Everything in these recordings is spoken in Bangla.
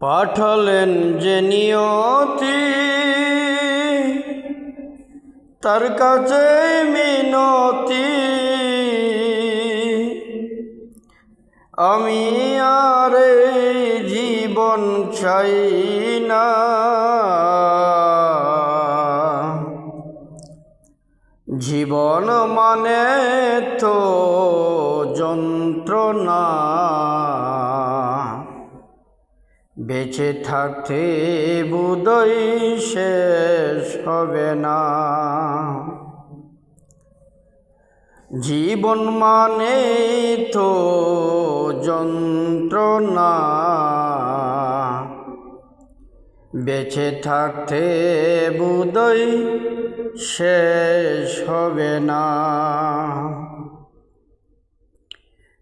পাঠালেন যে নিয়তি। তার কাছে মিনতি। আমি আর জীবন চাই না। জীবন মানে তো যন্ত্রণা। বেঁচে থাকতে বুদই শেষ হবে না। জীবন মানে তো যন্ত্রণা। বেঁচে থাকতে বুদই শেষ হবে না।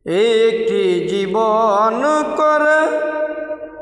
একটি জীবন করে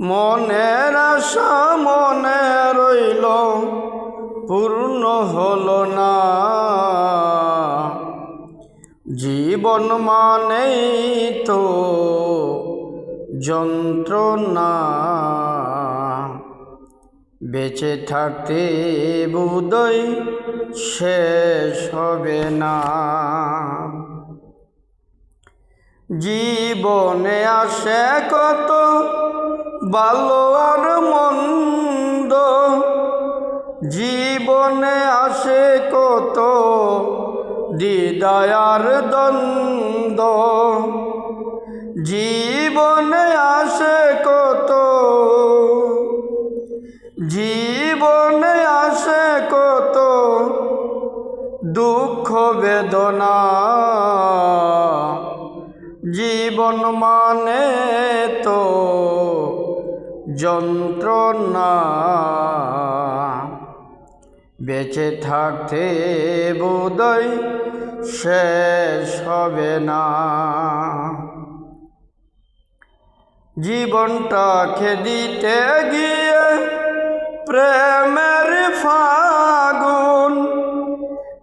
মনের আশা মনে রইল, পূর্ণ হল না। জীবন মানেই তো যন্ত্রণা। বেঁচে থাকতে বুদই শেষ হবে না। জীবনে আসে কত ভালো আর মন্দ। জীবনে আসে কত দিদায়ার দ্বন্দ্ব। জীবনে আসে কত জীবনে আসে কত দুঃখ বেদনা। জীবন মানে তো যন্ত্রণা। বেঁচে থাকতে বোধই শেষ হবে না। জীবনটাকে দিতে গিয়ে প্রেমের ফাগুন।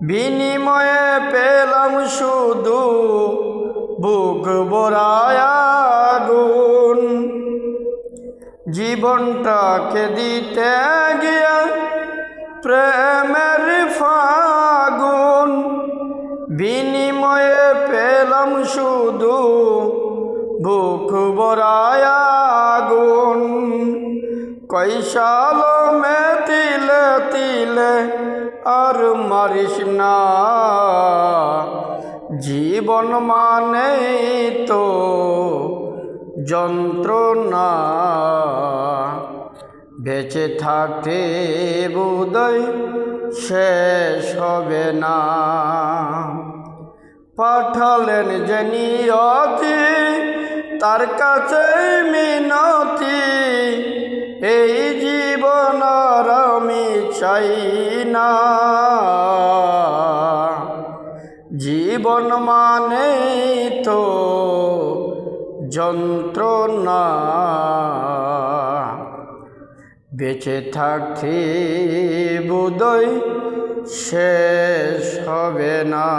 বিনিময়ে পেলাম শুধু বুক বড়ায় জীবনটাকে দিতে গিয়ে প্রেমের ফাগুন। বিনিময়ে পেলাম শুধু বুক বড়ায় আগুন। কৈশাল মে তিলে তিলে আর মারিস না। জীবন মানে তো যন্ত্রণা। বেঁচে থাকতে বোধই শেষ হবে না। পাঠালেন যে নিয়তি তার কাছে মিনতি। এই জীবন আমি চাই না। জীবন মানে তো যন্ত্রণা বেঁচে থাকতে বোধই শেষ হবে না।